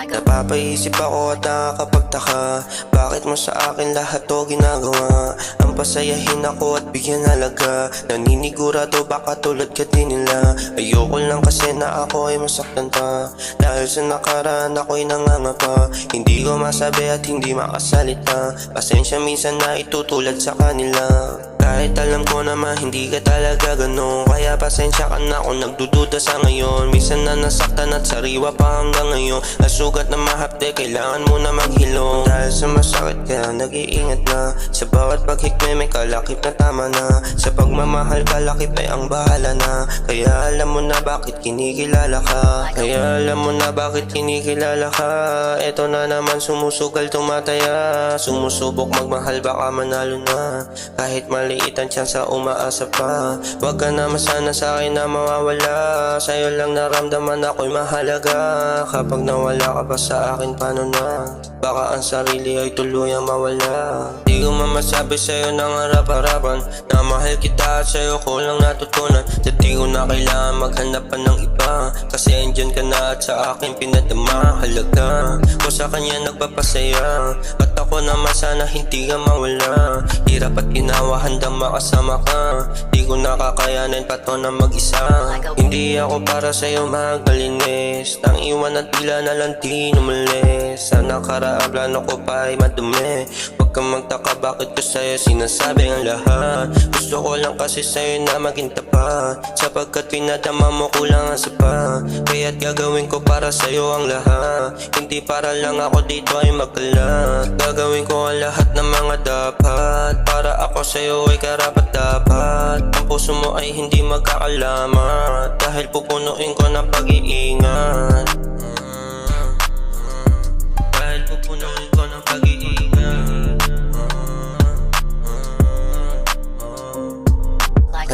Napapaisip ako at nakakapagtaka. Bakit mo sa akin lahat to ginagawa? Ang pasayahin ako at bigyan halaga. Naninigurado baka tulad ka din nila. Ayoko lang kasi na ako ay masaktan pa. Dahil sa nakaraan ako'y nangangapa. Hindi ko masabi at hindi makasalita. Pasensya minsan na itutulad sa kanila kahit alam ko naman hindi ka talaga ganun. Kaya pasensya ka na kung nagdududa sa ngayon. Minsan na nasaktan at sariwa pa hanggang ngayon. Nasugat na mahapde, kailangan mo na maghilom Dahil sa masakit kaya nag-iingat na. Sa bawat paghikme may kalakip na tama na. Sa pagmamahal kalakip ay ang bahala na. Kaya alam mo na bakit kinikilala ka. Kaya alam mo na bakit kinikilala ka. Eto na naman sumusugal tumataya. Sumusubok magmahal baka manalo na. Kahit maliit ang tsansa umaasa pa. Huwag ka naman sana sa akin na mawawala. Sa'yo lang naramdaman ako'y mahalaga. Kapag nawala ka pa sa akin paano na? Baka ang sarili ay tuluyang mawala. Di ko man masabi sa'yo ng harap-harapan Na mahal kita at sa'yo ko lang natutunan. Sa di ko na kailangan maghanap ng iba. Kasi andyan ka na at sa akin pinadama Halaga ko sa kanya nagpapasaya At ako naman sana hindi ka mawala. Hirap at ginawa handang makasama ka. Di ko nakakayanin pa to na mag-isa. Hindi ako para sa'yo magalinis Nang iwan at bila na lang di numalis Sa nakaraan plano ko pa ay madumi Huwag kang magtaka bakit ko sa'yo sinasabi ang lahat? Gusto ko lang kasi sa'yo na maging tapat. Sapagkat pinadama mo kulang ang sapa Kaya't gagawin ko para sa'yo ang lahat. Hindi para lang ako dito ay magkalat Gagawin ko ang lahat ng mga dapat. Para ako sa'yo ay karapat dapat. Ang puso mo ay hindi magkakalamat. Dahil pupunuin ko ng pag-iingat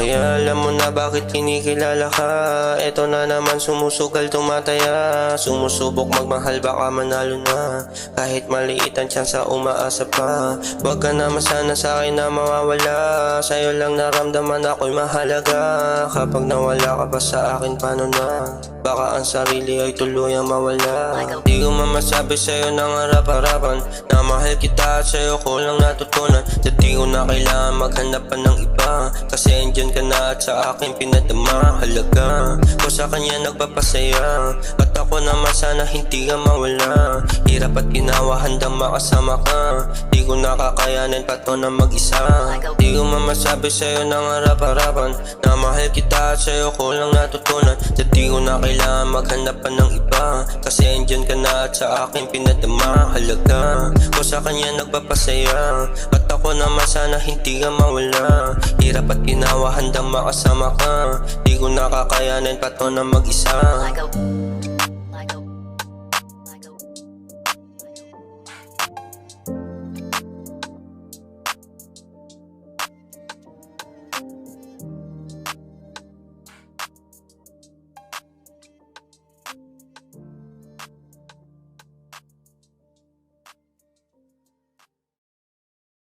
Kaya alam mo na bakit kinikilala ka? Eto na naman sumusugal tumataya. Sumusubok magmahal baka manalo na. Kahit maliit ang tsansa umaasa pa. Huwag ka naman sana sa akin na mawawala. Sa'yo lang naramdaman ako'y mahalaga. Kapag nawala ka pa sa akin paano na Baka ang sarili ay tuluyang mawala. Di ko man masabi sa'yo ng harap-harapan Na mahal kita at sa'yo ko lang natutunan. Sa di ko na kailangan maghanap pa ng iba. Kasi andyan ka na at sa akin pinadama Halaga ko sa kanya nagpapasaya At ako naman sana hindi ka mawala. Hirap at ginawa handang makasama ka. Di ko nakakayanin pa to na mag-isa. Di ko man masabi sa'yo ng harap-harapan Na mahal kita at sa'yo ko lang natutunan. Sa di ko na kailangan maghanap pa ng iba. Kasi andyan ka na at sa akin pinadama. Halaga ko sa kanya nagpapasaya. At ako naman sana hindi ka mawala. Hirap at ginawa handang makasama ka. Di ko nakakayanin pa to na mag-isa